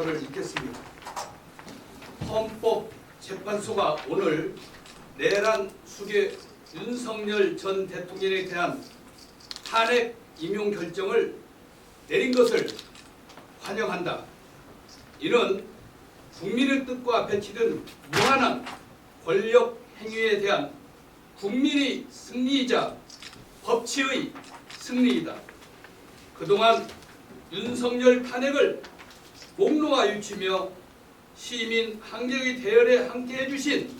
저를 읽겠습니다. 헌법재판소가 오늘 내란 수계 윤석열 전 대통령에 대한 탄핵 임용 결정을 내린 것을 환영한다. 이는 국민의 뜻과 배치된 무한한 권력 행위에 대한 국민의 승리이자 법치의 승리이다. 그동안 윤석열 탄핵을 공로와 유치며 시민 한객의 대열에 함께해 주신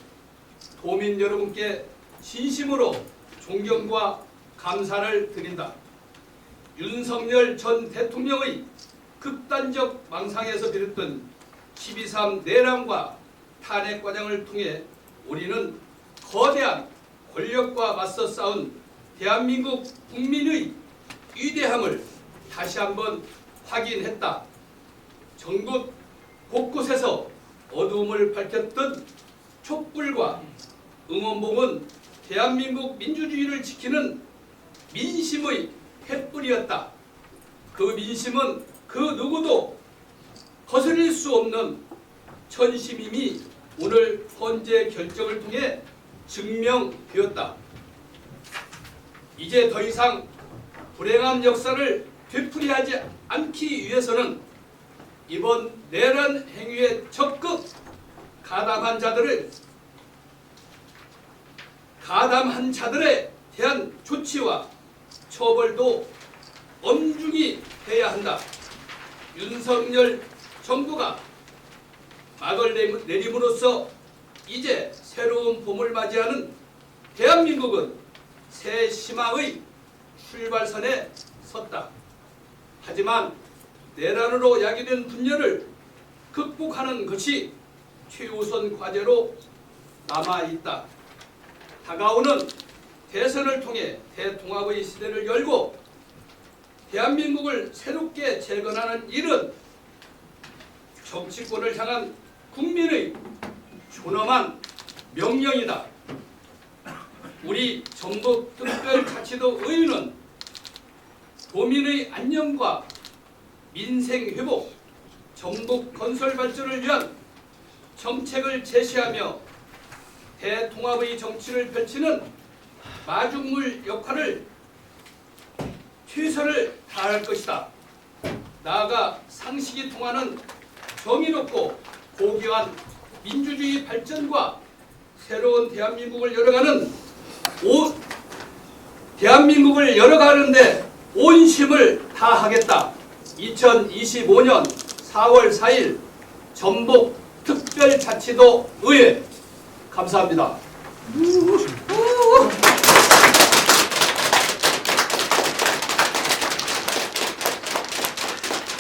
도민 여러분께 진심으로 존경과 감사를 드린다. 윤석열 전 대통령의 극단적 망상에서 비롯된 12.3 내란과 탄핵 과정을 통해 우리는 거대한 권력과 맞서 싸운 대한민국 국민의 위대함을 다시 한번 확인했다. 전국 곳곳에서 어두움을 밝혔던 촛불과 응원봉은 대한민국 민주주의를 지키는 민심의 횃불이었다. 그 민심은 그 누구도 거스릴 수 없는 천심임이 오늘 헌재 결정을 통해 증명되었다. 이제 더 이상 불행한 역사를 되풀이하지 않기 위해서는 이번 내란 행위에 적극 가담한 자들을 가담한 자들에 대한 조치와 처벌도 엄중히 해야 한다. 윤석열 정부가 막을 내- 내림으로써 이제 새로운 봄을 맞이하는 대한민국은 새 희망의 출발선에 섰다. 하지만 내란으로 야기된 분열을 극복하는 것이 최우선 과제로 남아 있다. 다가오는 대선을 통해 대통합의 시대를 열고 대한민국을 새롭게 재건하는 일은 정치권을 향한 국민의 존엄한 명령이다. 우리 전북특별자치도 의회는 도민의 안녕과 민생 회복, 전북 건설 발전을 위한 정책을 제시하며 대통합의 정치를 펼치는 마중물 역할을 최선을 다할 것이다. 나아가 상식이 통하는 정의롭고 고귀한 민주주의 발전과 새로운 대한민국을 열어가는 오, 대한민국을 열어가는데 온 힘을 다하겠다. 2025년 4월 4일 전북 특별자치도 의회 감사합니다.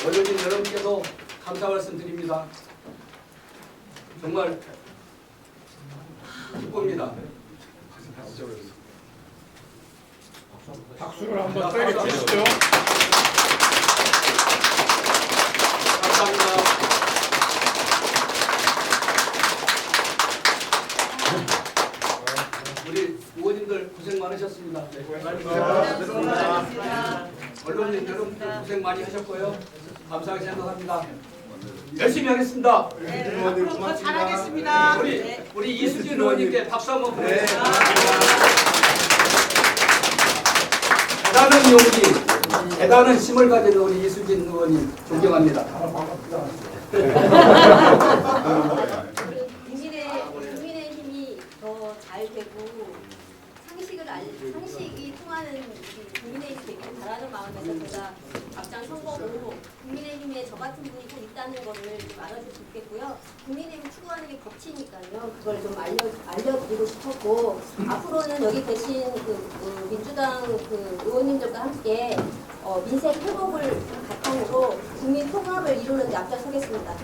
어려진 여러분께도 감사 말씀드립니다. 정말 기쁩니다. 박수를 한번 세게 치시죠. 감사합니다. 우리 의원님들 고생 많으셨습니다. 언론인 여러분들 고생 많이 하셨고요. 감사하게 생각합니다. 열심히 하겠습니다. 네, 앞으로 더 잘하겠습니다. 우리 네. 우리 이수진 의원님께 박수 한번 보내주세요. 대단한 용기, 대단한 힘을 가진 우리 이수진 의원님 존경합니다. 국민의 국민의 힘이 더 잘 되고 상식을 알 상식이 통하는 우리 국민의 힘이 되길 바라는 마음에서 제가 앞장선 거고 국민의 힘에 저 같은 분이 꼭 있다는 거를 좀 알아주면 좋겠고요. 국민의 힘 추구하는 게 법치니까요. 그걸 좀 알려 알려드리고 싶었고 앞으로는 여기 계신 그, 그 민주당 그 의원님들과 함께 어, 민생 회복을 바탕으로 국민 통합을 이루는 데 앞장서겠습니다.